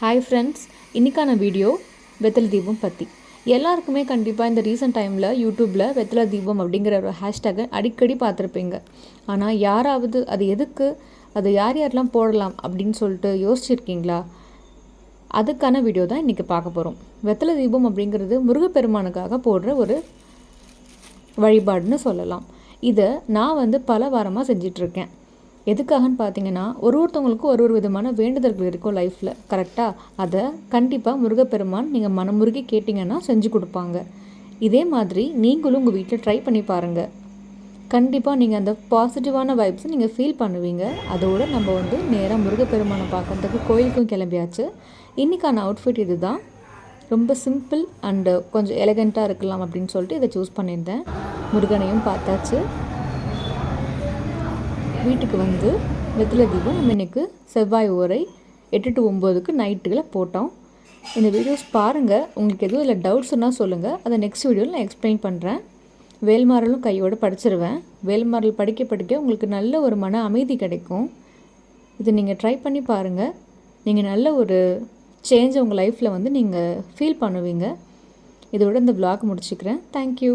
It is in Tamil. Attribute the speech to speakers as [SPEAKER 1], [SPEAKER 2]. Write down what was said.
[SPEAKER 1] ஹாய் ஃப்ரெண்ட்ஸ் இன்றைக்கான வீடியோ வெத்தலை தீபம் பற்றி எல்லாருக்குமே கண்டிப்பாக இந்த ரீசெண்ட் டைமில் யூடியூப்பில் வெத்தலை தீபம் அப்படிங்கிற ஒரு ஹேஷ்டேகை அடிக்கடி பார்த்துருப்பீங்க. ஆனால் யாராவது அது எதுக்கு? அது யார் யாரெல்லாம் போடலாம் அப்படின்னு சொல்லிட்டு யோசிச்சிருக்கீங்களா? அதுக்கான வீடியோ தான் இன்றைக்கி பார்க்க போகிறோம் வெத்தலை தீபம் அப்படிங்கிறது முருகப்பெருமானுக்காக போடுற ஒரு வழிபாடுன்னு சொல்லலாம். இதை நான் வந்து பல வாரமாக செஞ்சிட்ருக்கேன் எதுக்காகன்னு பார்த்தீங்கன்னா ஒரு ஒருத்தவங்களுக்கும் ஒரு ஒரு விதமான வேண்டுதல்கள் இருக்கும் லைஃப்பில் கரெக்டாக அதை கண்டிப்பாக முருகப்பெருமான் நீங்கள் மனமுருகி கேட்டிங்கன்னா செஞ்சு கொடுப்பாங்க. இதே மாதிரி நீங்களும் உங்கள் வீட்டில் ட்ரை பண்ணி பாருங்கள் கண்டிப்பாக நீங்கள் அந்த பாசிட்டிவான வைப்ஸை நீங்கள் ஃபீல் பண்ணுவீங்க. அதோடு நம்ம வந்து நேராக முருகப்பெருமானை பார்க்கறதுக்கு கோயிலுக்கும் கிளம்பியாச்சு. இன்றைக்கான அவுட்ஃபிட் இது தான் ரொம்ப சிம்பிள் அண்டு கொஞ்சம் எலகண்ட்டாக இருக்கலாம் அப்படின்னு சொல்லிட்டு இதை சூஸ் பண்ணியிருந்தேன். முருகனையும் பார்த்தாச்சு. வீட்டுக்கு வந்து வெத்தலை தீபம் நம்ம இன்றைக்கு செவ்வாய் ஓரை எட்டு டு ஒம்போதுக்கு நைட்டுகளை போட்டோம். இந்த வீடியோஸ் பாருங்கள் உங்களுக்கு எதுவும் இல்லை டவுட்ஸ்னால் சொல்லுங்கள் அதை நெக்ஸ்ட் வீடியோவில் நான் எக்ஸ்பிளைன் பண்ணுறேன் வேல்மாரலும் கையோடு படிச்சிருவேன். வேல்மாரல் படிக்க படிக்க உங்களுக்கு நல்ல ஒரு மன அமைதி கிடைக்கும். இது நீங்கள் ட்ரை பண்ணி பாருங்கள் நீங்கள் நல்ல ஒரு சேஞ்சை உங்கள் லைஃப்பில் வந்து நீங்கள் ஃபீல் பண்ணுவீங்க. இதோட இந்த vlog முடிச்சுக்கிறேன். தேங்க்யூ